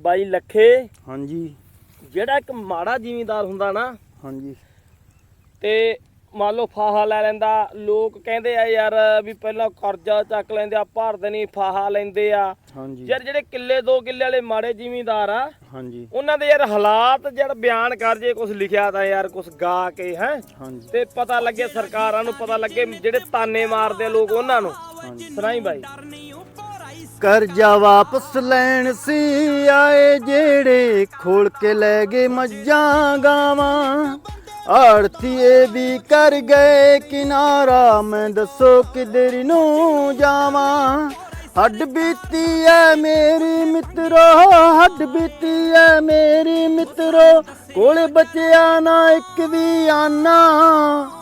ਬਾਈ ਲੱਖੇ। ਹਾਂਜੀ। ਜਿਹੜਾ ਇੱਕ ਮਾੜਾ ਜ਼ਿਮੀਂਦਾਰ ਹੁੰਦਾ ਨਾ ਹਾਂਜੀ। ਤੇ ਮੰਨ ਲਓ ਫਾਹਾ ਲੈ ਲੈਂਦਾ ਲੋਕ ਕਹਿੰਦੇ ਆ ਯਾਰ ਵੀ ਪਹਿਲਾਂ ਕਰਜ਼ਾ ਚੱਕ ਲੈਂਦੇ ਆ ਭਰਦੇ ਨਹੀਂ ਫਾਹਾ ਲੈਂਦੇ ਆ। ਹਾਂਜੀ। ਯਾਰ ਜਿਹੜੇ ਕਿੱਲੇ ਦੋ ਕਿੱਲੇ ਵਾਲੇ ਮਾੜੇ ਜ਼ਿਮੀਂਦਾਰ ਆ ਹਾਂਜੀ। ਉਹਨਾਂ ਦੇ ਯਾਰ ਹਾਲਾਤ ਜਿਹੜਾ ਬਿਆਨ ਕਰ ਜੇ ਕੁਝ ਲਿਖਿਆ ਤਾਂ ਯਾਰ ਕੁਝ ਗਾ ਕੇ ਹੈ। ਹਾਂਜੀ। ਤੇ ਪਤਾ ਲੱਗੇ ਸਰਕਾਰਾਂ ਨੂੰ ਪਤਾ ਲੱਗੇ ਜਿਹੜੇ ਤਾਨੇ ਮਾਰਦੇ ਆ ਲੋਕ ਉਹਨਾਂ ਨੂੰ। ਹਾਂਜੀ। ਸੁਣਾਈ ਬਾਈ। ਕਰਜ਼ਾ ਵਾਪਸ ਲੈਣ ਸੀ, ਆਏ ਜਿਹੜੇ ਖੋਲ ਕੇ ਲੈ ਗਏ ਮੱਝਾਂ ਗਾਵਾਂ। ਆੜਤੀਏ ਵੀ ਕਰ ਗਏ ਕਿਨਾਰਾ, ਮੈਂ ਦੱਸੋ ਕਿਧਰ ਨੂੰ ਜਾਵਾਂ। ਹੱਡ ਬੀਤੀ ਐ ਮੇਰੀ ਮਿੱਤਰੋ, ਹੱਡ ਬੀਤੀ ਐ ਮੇਰੀ ਮਿੱਤਰੋ। ਕੋਲੇ ਬਚਿਆ ਨਾ ਇੱਕ ਵੀ ਆਨਾ,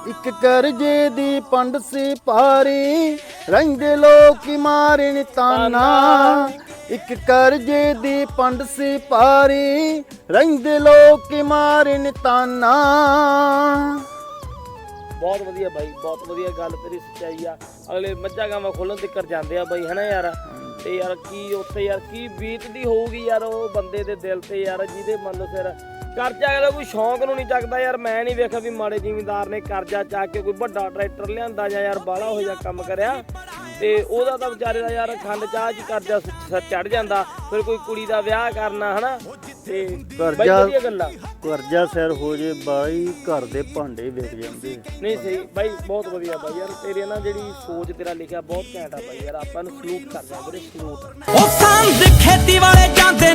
ਇੱਕ ਕਰਜੇ ਦੀ ਪੰਡ ਸੀ ਭਾਰੀ। ਰਹਿੰਦੇ ਲੋਕ ਮਾਰਨ ਤਾਨਾ, ਇੱਕ ਕਰਜੇ ਦੀ ਪੰਡ ਸੀ ਭਾਰੀ। ਰਹਿੰਦੇ ਲੋਕ ਮਾਰਨ ਤਾਨਾ। ਬਹੁਤ ਵਧੀਆ ਬਾਈ, ਬਹੁਤ ਵਧੀਆ ਗੱਲ ਤੇਰੀ ਸੱਚਾਈ ਆ। ਅਗਲੇ ਮੱਝਾਂ ਗਾਵਾਂ ਖੋਲਣ ਤੱਕ ਜਾਂਦੇ ਆ ਬਾਈ, ਹਨਾ ਯਾਰ? ਤੇ ਯਾਰ ਕੀ ਉੱਥੇ ਯਾਰ ਕੀ ਬੀਤਦੀ ਹੋਊਗੀ ਯਾਰ ਉਹ ਬੰਦੇ ਦੇ ਦਿਲ ਤੇ ਯਾਰ ਜਿਹਦੇ ਮੰਨ ਲਓ ਫਿਰ ਕਰਜ਼ਾ ਅਗਲਾ ਕੋਈ ਸ਼ੌਂਕ ਨੂੰ ਨਹੀਂ ਚੱਕਦਾ ਯਾਰ, ਮੈਂ ਨਹੀਂ ਵੇਖਿਆ ਵੀ ਮਾੜੇ ਜ਼ਿਮੀਂਦਾਰ ਨੇ ਕਰਜ਼ਾ ਚੱਕ ਕੇ ਕੋਈ ਵੱਡਾ ਟਰੈਕਟਰ ਲਿਆਂਦਾ ਜਾਂ ਯਾਰ ਬਾਹਲਾ ਹੋ ਜਾ ਕੰਮ ਕਰਿਆ। ਤੇ ਉਹਦਾ ਤਾਂ ਵਿਚਾਰੇ ਦਾ ਯਾਰ ਖੰਡ ਚਾਹ ਚ ਕਰਜ਼ਾ ਚੜ ਜਾਂਦਾ, ਫਿਰ ਕੋਈ ਕੁੜੀ ਦਾ ਵਿਆਹ ਕਰਨਾ, ਹਨਾ? ਤੇ ਬਾਈ ਕਰਜ਼ਾ- ਵਧੀਆ ਗੱਲਾਂ। ਕਰਜ਼ਾ ਸਿਰ ਹੋ ਜੇ ਬਾਈ ਘਰ ਦੇ ਭਾਂਡੇ ਵਿਕ ਜਾਂਦੇ। ਨਹੀਂ ਸਹੀ ਬਾਈ ਬਹੁਤ ਵਧੀਆ ਬਾਈ ਯਾਰ ਤੇਰੇ ਨਾਲ ਜਿਹੜੀ ਸੋਚ ਤੇਰਾ ਲਿਖਿਆ ਬਹੁਤ ਘੈਂਟ ਆ ਬਾਈ ਯਾਰ ਆਪਾਂ ਨੂੰ ਸਲੂਟ ਕਰਦੇ ਆ ਵੀਰੇ ਸਲੂਟ ਉਹ ਸੰਦ ਖੇਤੀ ਵਾਲੇ ਜਾਂਦੇ